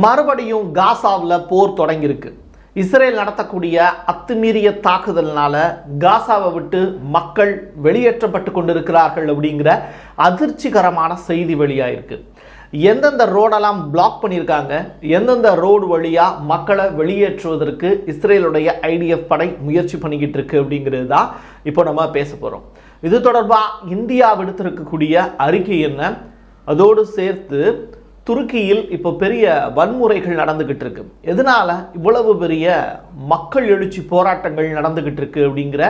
மறுபடியும் காசாவில் போர் தொடங்கியிருக்கு. இஸ்ரேல் நடத்தக்கூடிய அத்துமீறிய தாக்குதல்னால காசாவை விட்டு மக்கள் வெளியேற்றப்பட்டு கொண்டிருக்கிறார்கள் அப்படிங்கிற அதிர்ச்சிகரமான செய்தி வெளியாயிருக்கு. எந்தெந்த ரோடெல்லாம் பிளாக் பண்ணியிருக்காங்க எந்தெந்த ரோடு வழியாக மக்களை வெளியேற்றுவதற்கு இஸ்ரேலுடைய ஐடிஎஃப் படை முயற்சி பண்ணிக்கிட்டு இருக்கு அப்படிங்கிறது தான் இப்போ நம்ம பேச போகிறோம் இது தொடர்பாக இந்தியா விடுத்திருக்கக்கூடிய அறிக்கை என்ன? அதோடு சேர்த்து துருக்கியில் இப்போ பெரிய வன்முறைகள் நடந்துக்கிட்டு இருக்கு. எதனால் இவ்வளவு பெரிய மக்கள் எழுச்சி போராட்டங்கள் நடந்துக்கிட்டு இருக்கு அப்படிங்கிற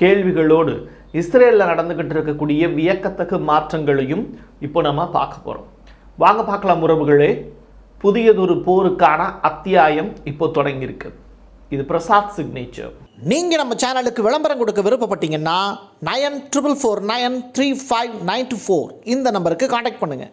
கேள்விகளோடு இஸ்ரேலில் நடந்துக்கிட்டு இருக்கக்கூடிய வியக்கத்தக்க மாற்றங்களையும் இப்போ நம்ம பார்க்க போகிறோம் வாங்க பார்க்கலாம் உறவுகளே. புதியதொரு போருக்கான அத்தியாயம் இப்போ தொடங்கியிருக்கு. இது பிரசாத் சிக்னேச்சர். நீங்கள் நம்ம சேனலுக்கு விளம்பரம் கொடுக்க விருப்பப்பட்டீங்கன்னா nine triple four nine three five nine two four இந்த நம்பருக்கு காண்டாக்ட் பண்ணுங்கள்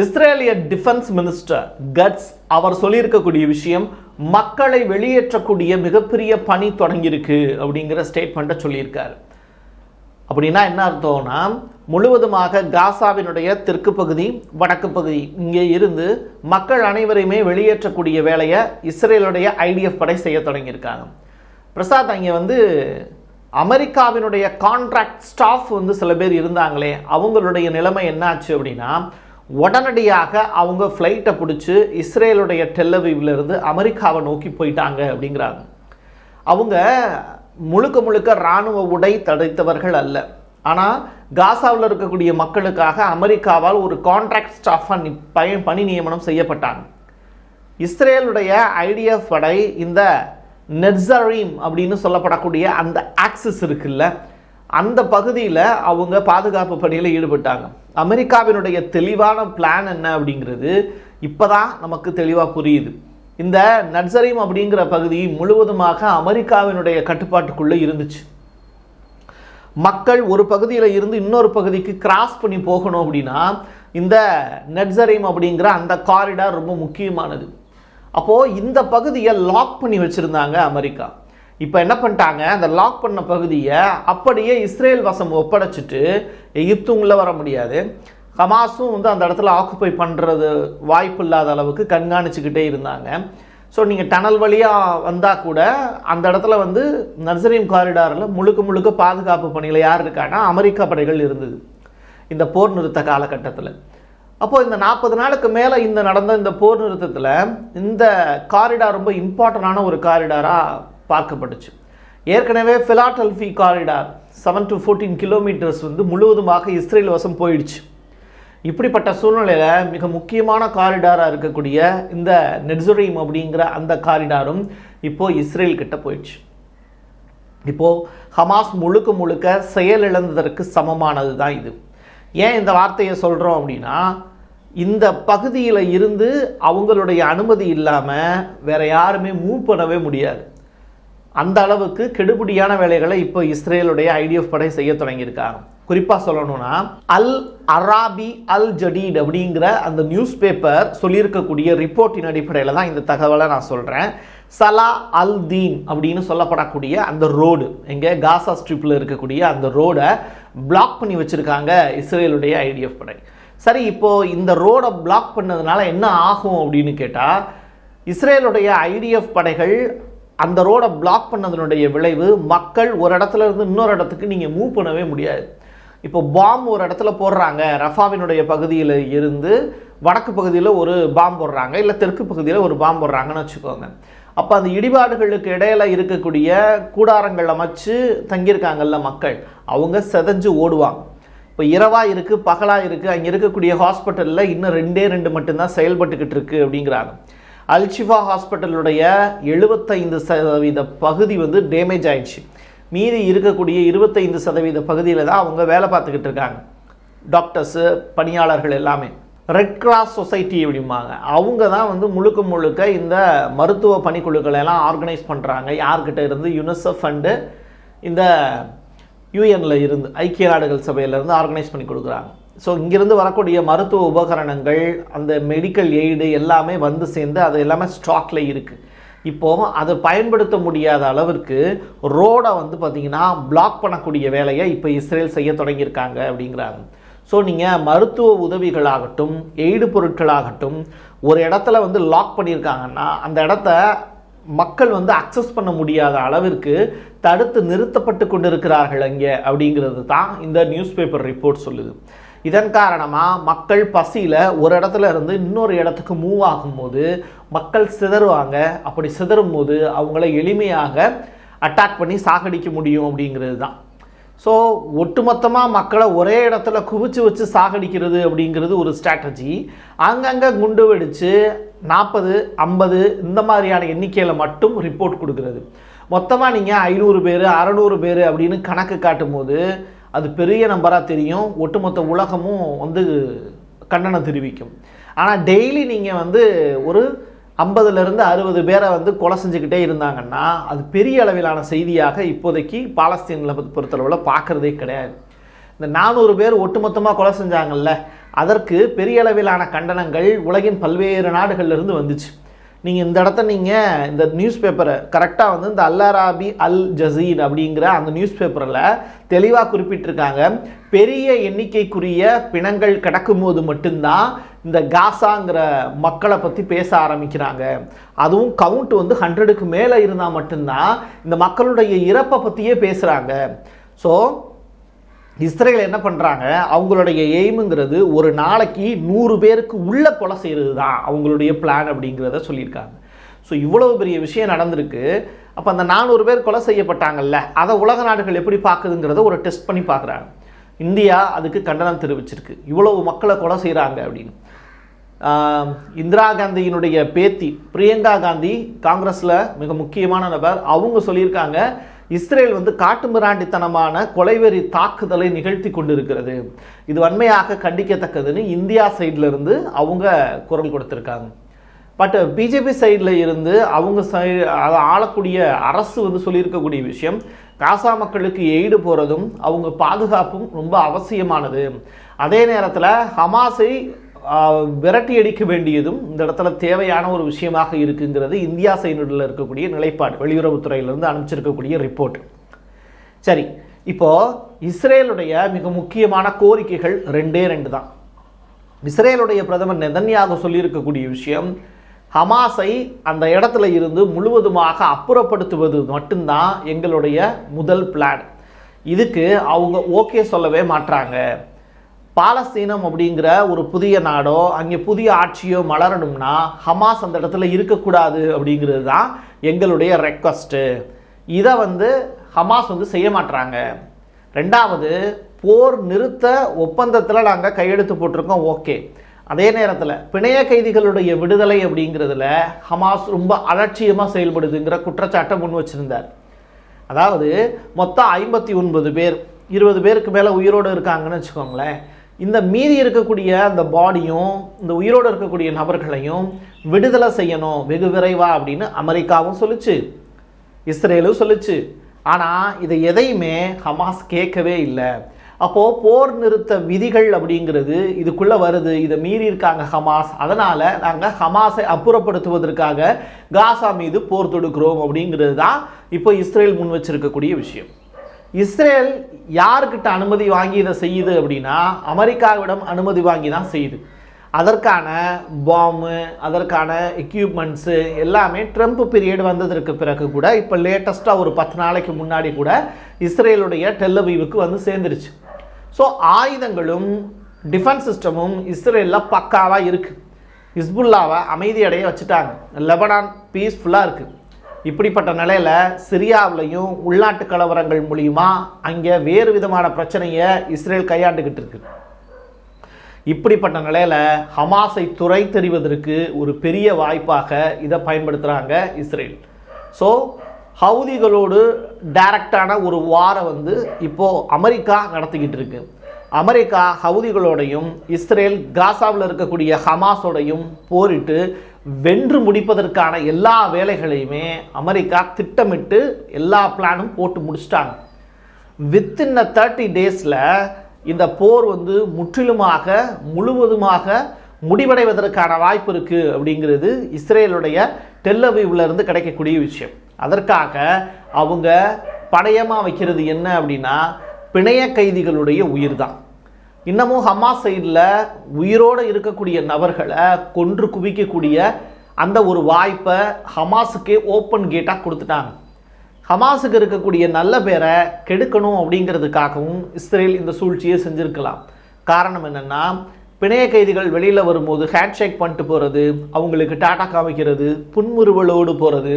இஸ்ரேலிய டிஃபென்ஸ் மினிஸ்டர் கட்ஸ் அவர் சொல்லியிருக்கக்கூடிய விஷயம் மக்களை வெளியேற்றக்கூடிய மிகப்பெரிய பணி தொடங்கியிருக்கு அப்படிங்கிற ஸ்டேட்மெண்ட்டை சொல்லியிருக்காரு. அப்படின்னா என்ன அர்த்தம்னா முழுவதுமாக காசாவினுடைய தெற்கு பகுதி வடக்கு பகுதி இங்கே இருந்து மக்கள் அனைவரையுமே வெளியேற்றக்கூடிய வேலையை இஸ்ரேலுடைய ஐடிஎஃப் படை செய்ய தொடங்கியிருக்காங்க. பிரசாத் அங்கே வந்து அமெரிக்காவினுடைய கான்ட்ராக்ட் ஸ்டாஃப் வந்து சில பேர் இருந்தாங்களே அவங்களுடைய நிலைமை என்னாச்சு அப்படின்னா உடனடியாக அவங்க ஃப்ளைட்டை பிடிச்சி இஸ்ரேலுடைய டெல்லவிவ்லேருந்து அமெரிக்காவை நோக்கி போயிட்டாங்க அப்படிங்கிறாங்க. அவங்க முழுக்க முழுக்க இராணுவ உடை தடைத்தவர்கள் அல்ல. ஆனால் காசாவில் இருக்கக்கூடிய மக்களுக்காக அமெரிக்காவால் ஒரு கான்ட்ராக்ட் ஸ்டாஃபாக பய பணி நியமனம் செய்யப்பட்டாங்க. இஸ்ரேலுடைய ஐடிஎஃப் படை இந்த நெட்ஸரீம் அப்படின்னு சொல்லப்படக்கூடிய அந்த ஆக்சிஸ் இருக்குல்ல அந்த பகுதியில் அவங்க பாதுகாப்பு பணியில் ஈடுபட்டாங்க. அமெரிக்காவினுடைய தெளிவான பிளான் என்ன அப்படிங்கிறது இப்போதான் நமக்கு தெளிவாக புரியுது. இந்த நட்சரீம் அப்படிங்கிற பகுதி முழுவதுமாக அமெரிக்காவினுடைய கட்டுப்பாட்டுக்குள்ளே இருந்துச்சு. மக்கள் ஒரு பகுதியில் இருந்து இன்னொரு பகுதிக்கு கிராஸ் பண்ணி போகணும் அப்படின்னா இந்த நெட்ஸரீம் அப்படிங்கிற அந்த காரிடார் ரொம்ப முக்கியமானது. அப்போது இந்த பகுதியை லாக் பண்ணி வச்சுருந்தாங்க அமெரிக்கா. இப்போ என்ன பண்ணிட்டாங்க? அந்த லாக் பண்ண பகுதியை அப்படியே இஸ்ரேல் வசம் ஒப்படைச்சிட்டு எகிப்தும் உள்ளே வர முடியாது. ஹமாஸும் வந்து அந்த இடத்துல ஆக்குப்பை பண்ணுறது வாய்ப்பு இல்லாத அளவுக்கு கண்காணிச்சுக்கிட்டே இருந்தாங்க. ஸோ நீங்கள் டனல் வழியாக வந்தால் கூட அந்த இடத்துல வந்து நர்சரியம் காரிடாரில் முழுக்க முழுக்க பாதுகாப்பு பணியில் யார் இருக்காங்கன்னா அமெரிக்கா படைகள் இருந்தது. இந்த போர் நிறுத்த காலகட்டத்தில். அப்போது இந்த நாற்பது நாளுக்கு மேலே இந்த நடந்த இந்த போர் நிறுத்தத்தில் இந்த காரிடார் ரொம்ப இம்பார்ட்டண்டான ஒரு காரிடாராக பார்க்கப்பட்டுச்சு. ஏற்கனவே Philadelphi corridor seven to fourteen kilometres வந்து முழுவதுமாக இஸ்ரேல் வசம் போயிடுச்சு. இப்படிப்பட்ட சூழ்நிலையில் மிக முக்கியமான காரிடாராக இருக்கக்கூடிய இந்த நெட்சுரீம் அப்படிங்கிற அந்த காரிடாரும் இப்போது இஸ்ரேல் கிட்ட போயிடுச்சு. இப்போது ஹமாஸ் முழுக்க முழுக்க செயலிழந்ததற்கு சமமானது தான் இது. ஏன் இந்த வார்த்தையை சொல்கிறோம் அப்படின்னா இந்த பகுதியில் இருந்து அவங்களுடைய அனுமதி இல்லாமல் வேறு யாருமே மூவ் பண்ணவே முடியாது. அந்த அளவுக்கு கெடுபிடியான வேலைகளை இப்போ இஸ்ரேலுடைய ஐடிஎஃப் படை செய்ய தொடங்கியிருக்காங்க குறிப்பாக சொல்லணும்னா அல் அராபி அல் ஜடீட் அப்படிங்கிற அந்த நியூஸ் பேப்பர் சொல்லியிருக்கக்கூடிய ரிப்போர்ட்டின் அடிப்படையில் தான் இந்த தகவலை நான் சொல்கிறேன் சலா அல் தீன் அப்படின்னு சொல்லப்படக்கூடிய அந்த ரோடு எங்கே காசா ஸ்ட்ரிப்பில் இருக்கக்கூடிய அந்த ரோடை பிளாக் பண்ணி வச்சுருக்காங்க இஸ்ரேலுடைய ஐடிஎஃப் படை. சரி இப்போது இந்த ரோடை பிளாக் பண்ணதுனால என்ன ஆகும் அப்படின்னு கேட்டால் இஸ்ரேலுடைய ஐடிஎஃப் படைகள் அந்த ரோடை பிளாக் பண்ணதனுடைய விளைவு மக்கள் ஒரு இடத்துல இருந்து இன்னொரு இடத்துக்கு நீங்கள் மூவ் பண்ணவே முடியாது. இப்போ பாம் ஒரு இடத்துல போடுறாங்க ரஃபாவினுடைய பகுதியில் இருந்து வடக்கு பகுதியில் ஒரு பாம் போடுறாங்க இல்லை தெற்கு பகுதியில் ஒரு பாம் போடுறாங்கன்னு வச்சுக்கோங்க. அப்போ அந்த இடிபாடுகளுக்கு இடையில இருக்கக்கூடிய கூடாரங்கள் அமைச்சு தங்கியிருக்காங்கல்ல மக்கள் அவங்க செதஞ்சு ஓடுவாங்க. இப்போ இரவாக இருக்குது பகலாக இருக்குது அங்கே இருக்கக்கூடிய ஹாஸ்பிட்டலில் இன்னும் ரெண்டே ரெண்டு மட்டும்தான் செயல்பட்டுக்கிட்டு இருக்குது அப்படிங்கிறாங்க. அல்ஷிஃபா ஹாஸ்பிட்டலுடைய எழுபத்தைந்து சதவீத பகுதி வந்து டேமேஜ் ஆயிடுச்சு. மீதி இருக்கக்கூடிய இருபத்தைந்து சதவீத பகுதியில் தான் அவங்க வேலை பார்த்துக்கிட்டு இருக்காங்க. டாக்டர்ஸு பணியாளர்கள் எல்லாமே. ரெட் கிராஸ் சொசைட்டி அப்படிம்பாங்க. அவங்க தான் வந்து முழுக்க முழுக்க இந்த மருத்துவ பணிக்குழுக்களை எல்லாம் ஆர்கனைஸ் பண்ணுறாங்க யார்கிட்ட இருந்து? யுனிசெஃப் அண்டு இந்த யூஎனில் இருந்து ஐக்கிய நாடுகள் சபையிலேருந்து ஆர்கனைஸ் பண்ணி கொடுக்குறாங்க. ஸோ இங்கிருந்து வரக்கூடிய மருத்துவ உபகரணங்கள் அந்த மெடிக்கல் எய்டு எல்லாமே வந்து சேர்ந்து அது எல்லாமே ஸ்டாக்ல இருக்குது இப்போது அதை பயன்படுத்த முடியாத அளவிற்கு ரோடை வந்து பார்த்திங்கன்னா பிளாக் பண்ணக்கூடிய வேலையை இப்போ இஸ்ரேல் செய்ய தொடங்கியிருக்காங்க அப்படிங்கிறாங்க. ஸோ நீங்கள் மருத்துவ உதவிகளாகட்டும் எய்டு பொருட்களாகட்டும் ஒரு இடத்துல வந்து லாக் பண்ணியிருக்காங்கன்னா அந்த இடத்த மக்கள் வந்து அக்சஸ் பண்ண முடியாத அளவிற்கு தடுத்து நிறுத்தப்பட்டு கொண்டிருக்கிறார்கள் அங்கே அப்படிங்கிறது தான் இந்த நியூஸ் பேப்பர் ரிப்போர்ட் சொல்லுது. இதன் காரணமாக மக்கள் பசியில் ஒரு இடத்துல இருந்து இன்னொரு இடத்துக்கு மூவ் ஆகும்போது மக்கள் சிதறுவாங்க. அப்படி சிதறும் போது அவங்கள எளிமையாக அட்டாக் பண்ணி சாகடிக்க முடியும் அப்படிங்கிறது தான். ஸோ ஒட்டுமொத்தமாக மக்களை ஒரே இடத்துல குவிச்சு வச்சு சாகடிக்கிறது அப்படிங்கிறது ஒரு ஸ்ட்ராட்டஜி அங்கங்கே குண்டு வெடித்து நாற்பது ஐம்பது இந்த மாதிரியான எண்ணிக்கையில் மட்டும் ரிப்போர்ட் கொடுக்குறது. மொத்தமாக நீங்கள் ஐநூறு பேர் அறநூறு பேர் அப்படின்னு கணக்கு காட்டும் போது அது பெரிய நம்பராக தெரியும். ஒட்டுமொத்த உலகமும் வந்து கண்டனம் தெரிவிக்கும். ஆனால் டெய்லி நீங்கள் வந்து ஒரு ஐம்பதுலேருந்து அறுபது பேரை வந்து கொலை செஞ்சுக்கிட்டே இருந்தாங்கன்னா அது பெரிய அளவிலான செய்தியாக இப்போதைக்கு பாலஸ்தீனில் பொறுத்தளவில் பார்க்குறதே கிடையாது. இந்த நானூறு பேர் ஒட்டுமொத்தமாக கொலை செஞ்சாங்கல்ல அதற்கு பெரிய அளவிலான கண்டனங்கள் உலகின் பல்வேறு நாடுகள்லேருந்து வந்துச்சு. நீங்கள் இந்த இடத்த நீங்கள் இந்த நியூஸ் பேப்பரை கரெக்டாக வந்து இந்த அல்லராபி அல் ஜசீர் அப்படிங்கிற அந்த நியூஸ் பேப்பரில் தெளிவாக குறிப்பிட்டிருக்காங்க. பெரிய எண்ணிக்கைக்குரிய பிணங்கள் கிடக்கும்போது மட்டும்தான் இந்த காசாங்கிற மக்களை பற்றி பேச ஆரம்பிக்கிறாங்க. அதுவும் கவுண்ட் வந்து ஹண்ட்ரடுக்கு மேலே இருந்தால் மட்டும்தான் இந்த மக்களுடைய இறப்பை பற்றியே பேசுகிறாங்க ஸோ இஸ்ரேல் என்ன பண்ணுறாங்க அவங்களுடைய எய்முங்கிறது ஒரு நாளைக்கு நூறு பேருக்கு உள்ள கொலை செய்கிறது தான் அவங்களுடைய பிளான் அப்படிங்கிறத சொல்லியிருக்காங்க. ஸோ இவ்வளவு பெரிய விஷயம் நடந்திருக்கு. அப்போ அந்த நானூறு பேர் கொலை செய்யப்பட்டாங்கல்ல அதை உலக நாடுகள் எப்படி பார்க்குதுங்கிறத ஒரு டெஸ்ட் பண்ணி பார்க்குறாங்க. இந்தியா அதுக்கு கண்டனம் தெரிவிச்சிருக்கு. இவ்வளவு மக்களை கொலை செய்கிறாங்க அப்படின்னு. இந்திரா காந்தியினுடைய பேத்தி பிரியங்கா காந்தி காங்கிரஸில் மிக முக்கியமான நபர். அவங்க சொல்லியிருக்காங்க இஸ்ரேல் வந்து காட்டுமிராண்டித்தனமான கொலைவெறி தாக்குதலை நிகழ்த்தி கொண்டிருக்கிறது. இது வன்மையாக கண்டிக்கத்தக்கதுன்னு இந்தியா சைட்லேருந்து அவங்க குரல் கொடுத்துருக்காங்க. பட் பிஜேபி சைடில் இருந்து அவங்க சை அதை ஆளக்கூடிய அரசு வந்து சொல்லியிருக்கக்கூடிய விஷயம் காசா மக்களுக்கு எய்டு போகிறதும் அவங்க பாதுகாப்பும் ரொம்ப அவசியமானது. அதே நேரத்தில் ஹமாஸை விரட்டி அடிக்க வேண்டியதும் இந்த இடத்துல தேவையான ஒரு விஷயமாக இருக்குங்கிறது இந்தியா சைனுடில் இருக்கக்கூடிய நிலைப்பாடு. வெளியுறவுத்துறையிலிருந்து அனுப்பிச்சிருக்கக்கூடிய ரிப்போர்ட் சரி இப்போ இஸ்ரேலுடைய மிக முக்கியமான கோரிக்கைகள் ரெண்டே ரெண்டு தான். இஸ்ரேலுடைய பிரதமர் நெதன்யாக சொல்லியிருக்கக்கூடிய விஷயம் ஹமாஸை அந்த இடத்துல இருந்து முழுவதுமாக அப்புறப்படுத்துவது மட்டும்தான் எங்களுடைய முதல் பிளான் இதுக்கு அவங்க ஓகே சொல்லவே மாட்றாங்க. பாலஸ்தீனம் அப்படிங்கிற ஒரு புதிய நாடோ அங்கே புதிய ஆட்சியோ மலரணும்னா ஹமாஸ் அந்த இடத்துல இருக்கக்கூடாது அப்படிங்கிறது தான் எங்களுடைய ரெக்வஸ்ட்டு இதை வந்து ஹமாஸ் வந்து செய்ய மாட்றாங்க. ரெண்டாவது போர் நிறுத்த ஒப்பந்தத்தில் நாங்கள் கையெழுத்து போட்டிருக்கோம் ஓகே. அதே நேரத்தில் பிணைய கைதிகளுடைய விடுதலை அப்படிங்கிறதுல ஹமாஸ் ரொம்ப அலட்சியமாக செயல்படுதுங்கிற குற்றச்சாட்டை முன் வச்சிருந்தார். அதாவது மொத்தம் ஐம்பத்தி ஒன்பது பேர் இருபது பேருக்கு மேலே உயிரோடு இருக்காங்கன்னு வச்சுக்கோங்களேன். இந்த மீதி இருக்கக்கூடிய அந்த பாடியும் இந்த உயிரோடு இருக்கக்கூடிய நபர்களையும் விடுதலை செய்யணும். வெகு விரைவா அப்படின்னு அமெரிக்காவும் சொல்லுச்சு. இஸ்ரேலும் சொல்லுச்சு. ஆனால் இதை எதையுமே ஹமாஸ் கேட்கவே இல்லை. அப்போது போர் நிறுத்த விதிகள் அப்படிங்கிறது இதுக்குள்ளே வருது. இதை மீறி இருக்காங்க ஹமாஸ். அதனால் நாங்கள் ஹமாஸை அப்புறப்படுத்துவதற்காக காசா மீது போர் தொடுக்கிறோம் அப்படிங்கிறது தான் இப்போ இஸ்ரேல் முன் வச்சிருக்கக்கூடிய விஷயம். இஸ்ரேல் யாருக்கிட்ட அனுமதி வாங்கி இதை செய்யுது அப்படின்னா அமெரிக்காவிடம் அனுமதி வாங்கி தான் செய்யுது. அதற்கான பாம்பு அதற்கான எக்யூப்மெண்ட்ஸு எல்லாமே ட்ரம்ப் பீரியட் வந்ததற்கு பிறகு கூட இப்போ லேட்டஸ்ட்டாக ஒரு பத்து நாளைக்கு முன்னாடி கூட இஸ்ரேலுடைய டெல்லவீவுக்கு வந்து சேர்ந்துருச்சு. ஸோ ஆயுதங்களும் டிஃபென்ஸ் சிஸ்டமும் இஸ்ரேலில் பக்காவாக இருக்குது ஹிஸ்புல்லாவை அமைதியடைய வச்சுட்டாங்க. லெபனான் பீஸ்ஃபுல்லாக இருக்குது இப்படிப்பட்ட நிலையில் சிரியாவிலையும் உள்நாட்டு கலவரங்கள் மூலியமா அங்கே வேறு விதமான பிரச்சனையை இஸ்ரேல் கையாண்டுக்கிட்டு இருக்கு. இப்படிப்பட்ட நிலையில் ஹமாஸை துறை தெரிவதற்கு ஒரு பெரிய வாய்ப்பாக இதை பயன்படுத்துகிறாங்க இஸ்ரேல். ஸோ ஹவுதிகளோடு டைரக்டான ஒரு வாரை வந்து இப்போது அமெரிக்கா நடத்திக்கிட்டு இருக்கு. அமெரிக்கா ஹவுதிகளோடையும் இஸ்ரேல் காசாவில் இருக்கக்கூடிய ஹமாஸோடையும் போரிட்டு வென்று முடிப்பதற்கான எல்லா வேலைகளையுமே அமெரிக்கா திட்டமிட்டு எல்லா பிளானும் போட்டு முடிச்சிட்டாங்க. வித்தின் அ தேர்ட்டி டேஸில் இந்த போர் வந்து முற்றிலுமாக முழுவதுமாக முடிவடைவதற்கான வாய்ப்பு இருக்குது அப்படிங்கிறது இஸ்ரேலுடைய டெல்லவிவ்ல இருந்து கிடைக்கக்கூடிய விஷயம். அதற்காக அவங்க படயமாக வைக்கிறது என்ன அப்படின்னா பிணைய கைதிகளுடைய உயிர் தான். இன்னமும் ஹமாஸ் சைடில் உயிரோடு இருக்கக்கூடிய நபர்களை கொன்று குவிக்கக்கூடிய அந்த ஒரு வாய்ப்பை ஹமாஸுக்கே ஓப்பன் கேட்டாக கொடுத்துட்டாங்க. ஹமாஸுக்கு இருக்கக்கூடிய நல்ல பேரை கெடுக்கணும் அப்படிங்கிறதுக்காகவும் இஸ்ரேல் இந்த சூழ்ச்சியை செஞ்சுருக்கலாம். காரணம் என்னென்னா பிணைய கைதிகள் வெளியில் வரும்போது ஹேண்ட்ஷேக் பண்ணிட்டு போகிறது அவங்களுக்கு டாட்டா காமிக்கிறது புன்முறுவலோடு போகிறது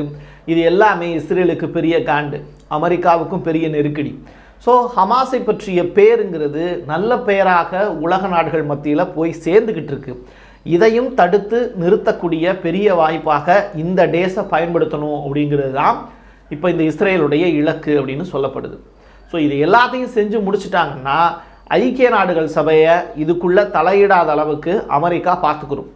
இது எல்லாமே இஸ்ரேலுக்கு பெரிய காண்டு அமெரிக்காவுக்கும் பெரிய நெருக்கடி. ஸோ ஹமாஸை பற்றிய பேருங்கிறது நல்ல பெயராக உலக நாடுகள் மத்தியில் போய் சேர்ந்துக்கிட்டு இருக்கு. இதையும் தடுத்து நிறுத்தக்கூடிய பெரிய வாய்ப்பாக இந்த டேஸை பயன்படுத்தணும் அப்படிங்கிறது தான் இப்போ இந்த இஸ்ரேலுடைய இலக்கு அப்படின்னு சொல்லப்படுது. ஸோ இது எல்லாத்தையும் செஞ்சு முடிச்சிட்டாங்கன்னா ஐக்கிய நாடுகள் சபையை இதுக்குள்ளே தலையிடாத அளவுக்கு அமெரிக்கா பார்த்துக்கிறோம்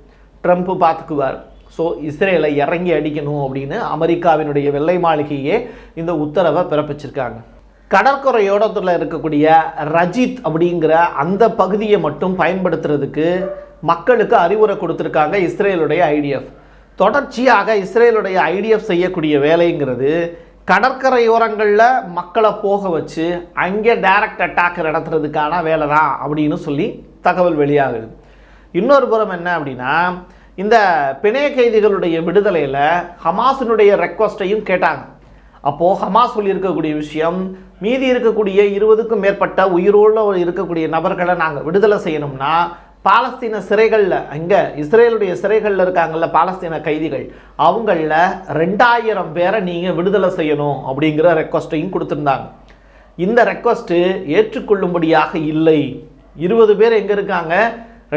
ட்ரம்ப் பார்த்துக்குவார். ஸோ இஸ்ரேலை இறங்கி அடிக்கணும் அப்படின்னு அமெரிக்காவினுடைய வெள்ளை மாளிகையே இந்த உத்தரவை பிறப்பிச்சிருக்காங்க. கடற்கரையோடத்தில் இருக்கக்கூடிய ரஜித் அப்படிங்கிற அந்த பகுதியை மட்டும் பயன்படுத்துறதுக்கு மக்களுக்கு அறிவுரை கொடுத்துருக்காங்க இஸ்ரேலுடைய ஐடிஎஃப். தொடர்ச்சியாக இஸ்ரேலுடைய ஐடிஎஃப் செய்யக்கூடிய வேலைங்கிறது கடற்கரையோரங்களில் மக்களை போக வச்சு அங்கே டைரக்ட் அட்டாக் நடத்துறதுக்கான வேலை தான் அப்படின்னு சொல்லி தகவல் வெளியாகுது. இன்னொரு புறம் என்ன அப்படின்னா இந்த பிணைய கைதிகளுடைய விடுதலையில் ஹமாஸினுடைய ரெக்வஸ்ட்டையும் கேட்டாங்க. அப்போது ஹமாஸ் சொல்லியிருக்கக்கூடிய விஷயம் மீதி இருக்கக்கூடிய இருபதுக்கும் மேற்பட்ட உயிரோடு இருக்கக்கூடிய நபர்களை நாங்கள் விடுதலை செய்யணும்னா பாலஸ்தீன சிறைகளில் அங்கே இஸ்ரேலுடைய சிறைகளில் இருக்காங்கல்ல பாலஸ்தீன கைதிகள் அவங்களில் ரெண்டாயிரம் பேரை நீங்கள் விடுதலை செய்யணும் அப்படிங்கிற ரெக்வஸ்ட்டையும் கொடுத்துருந்தாங்க. இந்த ரெக்வஸ்ட்டு ஏற்றுக்கொள்ளும்படியாக இல்லை. இருபது பேர் எங்கே இருக்காங்க?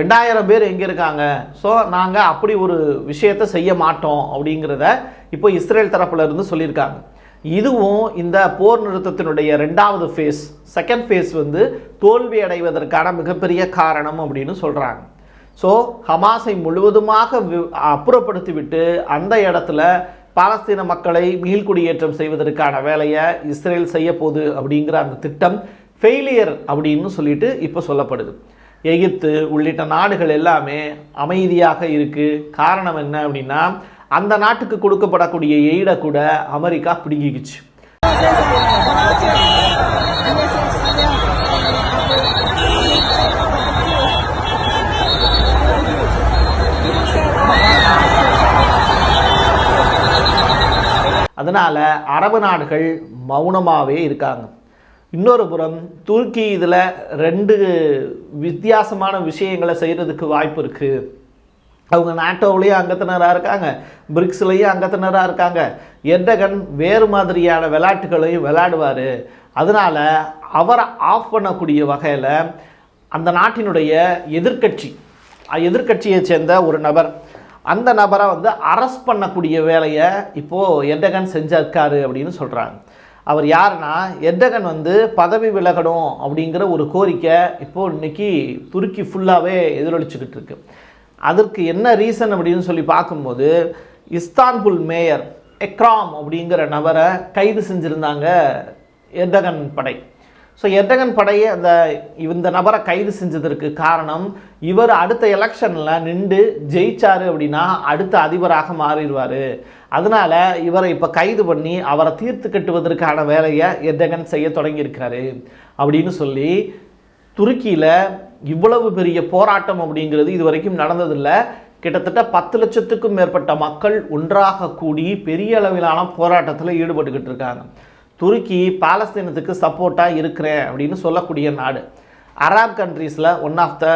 ரெண்டாயிரம் பேர் எங்கே இருக்காங்க? ஸோ நாங்கள் அப்படி ஒரு விஷயத்தை செய்ய மாட்டோம் அப்படிங்கிறத இப்போ இஸ்ரேல் தரப்புல இருந்து சொல்லியிருக்காங்க. இதுவும் இந்த போர் நிறுத்தத்தினுடைய ரெண்டாவது ஃபேஸ் செகண்ட் ஃபேஸ் வந்து தோல்வி அடைவதற்கான மிகப்பெரிய காரணம் அப்படின்னு சொல்கிறாங்க ஸோ ஹமாஸை முழுவதுமாக அப்புறப்படுத்திவிட்டு அந்த இடத்துல பாலஸ்தீன மக்களை மீள்குடியேற்றம் செய்வதற்கான வேலையை இஸ்ரேல் செய்யப்போகுது அப்படிங்கிற அந்த திட்டம் ஃபெயிலியர் அப்படின்னு சொல்லிட்டு இப்போ சொல்லப்படுது. எகிப்து உள்ளிட்ட நாடுகள் எல்லாமே அமைதியாக இருக்கு. காரணம் என்ன அப்படின்னா அந்த நாட்டுக்கு கொடுக்கப்படக்கூடிய எய்டை கூட அமெரிக்கா பிடுங்கிக்குச்சு. அதனால் அரபு நாடுகள் மௌனமாகவே இருக்காங்க. இன்னொரு புறம் துருக்கி இதில் ரெண்டு வித்தியாசமான விஷயங்களை செய்கிறதுக்கு வாய்ப்பு இருக்குது அவங்க நாட்டோவிலேயும் அங்கத்தினராக இருக்காங்க. பிரிக்ஸ்லேயும் அங்கத்தினராக இருக்காங்க. எர்டகன் வேறு மாதிரியான விளையாட்டுகளையும் விளையாடுவார். அதனால் அவரை ஆஃப் பண்ணக்கூடிய வகையில் அந்த நாட்டினுடைய எதிர்க்கட்சி எதிர்க்கட்சியை சேர்ந்த ஒரு நபர். அந்த நபரை வந்து அரெஸ்ட் பண்ணக்கூடிய வேலையை இப்போது எர்டகன் செஞ்சிருக்காரு அப்படின்னு சொல்கிறாங்க அவர் யாருன்னா எர்டகன் வந்து பதவி விலகணும் அப்படிங்கிற ஒரு கோரிக்கை இப்போது இன்னைக்கு துருக்கி ஃபுல்லாகவே எதிரொலிச்சுக்கிட்டு இருக்குது அதற்கு என்ன ரீசன் அப்படின்னு சொல்லி பார்க்கும்போது இஸ்தான்புல் மேயர் எக்ராம் அப்படிங்கிற நபரை கைது செஞ்சுருந்தாங்க எர்டகன் படை. ஸோ எர்டகன் படையை அந்த இந்த நபரை கைது செஞ்சதற்கு காரணம் இவர் அடுத்த எலெக்ஷனில் நின்று ஜெயிச்சாரு அப்படின்னா அடுத்த அதிபராக மாறிடுவார். அதனால இவரை இப்போ கைது பண்ணி அவரை தீர்த்து கட்டுவதற்கான வேலையை எர்டகன் செய்ய தொடங்கியிருக்காரு அப்படின்னு சொல்லி துருக்கியில் இவ்வளவு பெரிய போராட்டம் அப்படிங்கிறது இது வரைக்கும் நடந்ததில்லை. கிட்டத்தட்ட பத்து லட்சத்துக்கும் மேற்பட்ட மக்கள் ஒன்றாக கூடி பெரிய அளவிலான போராட்டத்தில் ஈடுபட்டுக்கிட்டு இருக்காங்க. துருக்கி பாலஸ்தீனத்துக்கு சப்போர்ட்டாக இருக்கிறேன் அப்படின்னு சொல்லக்கூடிய நாடு. அராப் கண்ட்ரீஸில் ஒன் ஆஃப் த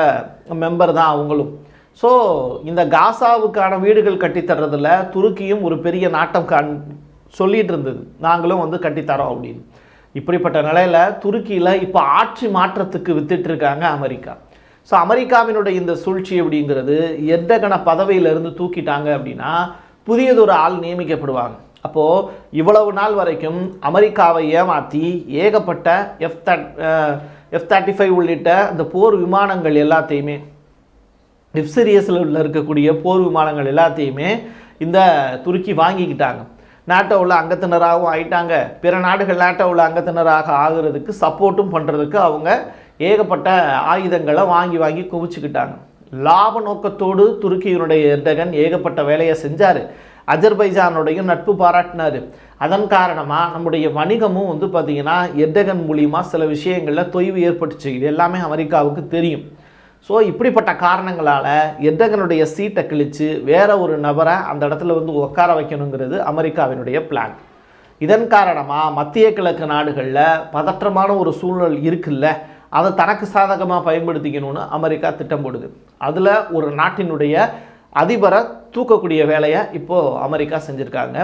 மெம்பர் தான் அவங்களும். ஸோ இந்த காசாவுக்கான வீடுகள் கட்டித்தர்றதில் துருக்கியும் ஒரு பெரிய நாட்டம் காண் சொல்லிகிட்டு இருந்தது. நாங்களும் வந்து கட்டித்தரோம் அப்படின்னு. இப்படிப்பட்ட நிலையில் துருக்கியில் இப்போ ஆட்சி மாற்றத்துக்கு வித்துட்டு இருக்காங்க அமெரிக்கா. ஸோ அமெரிக்காவினுடைய இந்த சூழ்ச்சி அப்படிங்கிறது எர்டகனை பதவியிலிருந்து தூக்கிட்டாங்க அப்படின்னா புதியதொரு ஆள் நியமிக்கப்படுவாங்க. அப்போது இவ்வளவு நாள் வரைக்கும் அமெரிக்காவை ஏமாற்றி ஏகப்பட்ட F that F thirty five உள்ளிட்ட இந்த போர் விமானங்கள் எல்லாத்தையுமே வெப் சீரியஸில் இருக்கக்கூடிய போர் விமானங்கள் எல்லாத்தையுமே இந்த துருக்கி வாங்கிக்கிட்டாங்க. நாட்டோவில் அங்கத்தினராகவும் ஆயிட்டாங்க. பிற நாடுகள் நாட்டோவில் அங்கத்தினராக ஆகிறதுக்கு சப்போர்ட்டும் பண்ணுறதுக்கு அவங்க ஏகப்பட்ட ஆயுதங்களை வாங்கி வாங்கி குவிச்சுக்கிட்டாங்க. லாப நோக்கத்தோடு துருக்கியினுடைய எர்டகன் ஏகப்பட்ட வேலையை செஞ்சார். அஜர்பைஜானுடைய நட்பு பாராட்டினார். அதன் காரணமாக நம்முடைய வணிகமும் வந்து பார்த்திங்கன்னா எர்டகன் மூலியமாக சில விஷயங்களில் தொய்வு ஏற்பட்டுச்சு. இது எல்லாமே அமெரிக்காவுக்கு தெரியும். ஸோ இப்படிப்பட்ட காரணங்களால் எர்டகனுடைய சீட்டை கிழித்து வேற ஒரு நபரை அந்த இடத்துல வந்து உட்கார வைக்கணுங்கிறது அமெரிக்காவினுடைய பிளான் இதன் காரணமாக மத்திய கிழக்கு நாடுகளில் பதற்றமான ஒரு சூழல் இருக்குல்ல? அதை தனக்கு சாதகமாக பயன்படுத்திக்கணும்னு அமெரிக்கா திட்டம் போடுது. அதில் ஒரு நாட்டினுடைய அதிபரை தூக்கக்கூடிய வேலையை இப்போது அமெரிக்கா செஞ்சுருக்காங்க.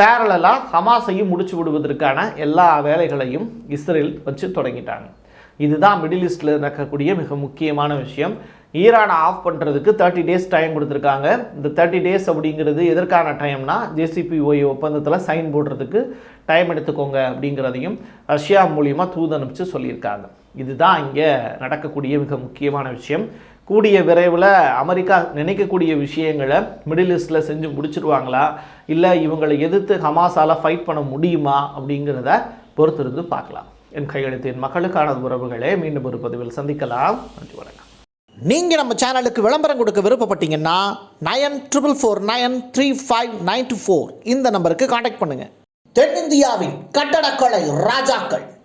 பேரலாக ஹமாஸையும் முடிச்சு விடுவதற்கான எல்லா வேலைகளையும் இஸ்ரேல் வச்சு தொடங்கிட்டாங்க. இதுதான் மிடில் ஈஸ்டில் நடக்கக்கூடிய மிக முக்கியமான விஷயம். ஈரானை ஆஃப் பண்ணுறதுக்கு தேர்ட்டி டேஸ் டைம் கொடுத்துருக்காங்க. இந்த தேர்ட்டி டேஸ் அப்படிங்கிறது எதற்கான டைம்னா ஜேசிபிஓஏ ஒப்பந்தத்தில் சைன் போடுறதுக்கு டைம் எடுத்துக்கோங்க அப்படிங்கிறதையும் ரஷ்யா மூலியமாக தூது அனுப்பிச்சு சொல்லியிருக்காங்க. இதுதான் இங்கே நடக்கக்கூடிய மிக முக்கியமான விஷயம். கூடிய விரைவில் அமெரிக்கா நினைக்கக்கூடிய விஷயங்களை மிடில் ஈஸ்டில் செஞ்சு முடிச்சிருவாங்களா? இல்லை இவங்களை எதிர்த்து ஹமாஸால் ஃபைட் பண்ண முடியுமா? அப்படிங்கிறத பொறுத்திருந்து பார்க்கலாம். என் கையெழுத்து என் மக்களுக்கான உறவுகளே மீண்டும் ஒரு பதிவில் சந்திக்கலாம். நன்றி வணக்கம். நீங்கள் நம்ம சேனலுக்கு விளம்பரம் கொடுக்க விருப்பப்பட்டீங்கன்னா nine triple four nine three five nine two four இந்த நம்பருக்கு காண்டாக்ட் பண்ணுங்கள் தென்னிந்தியாவின் கட்டடக்கலை ராஜாக்கள்.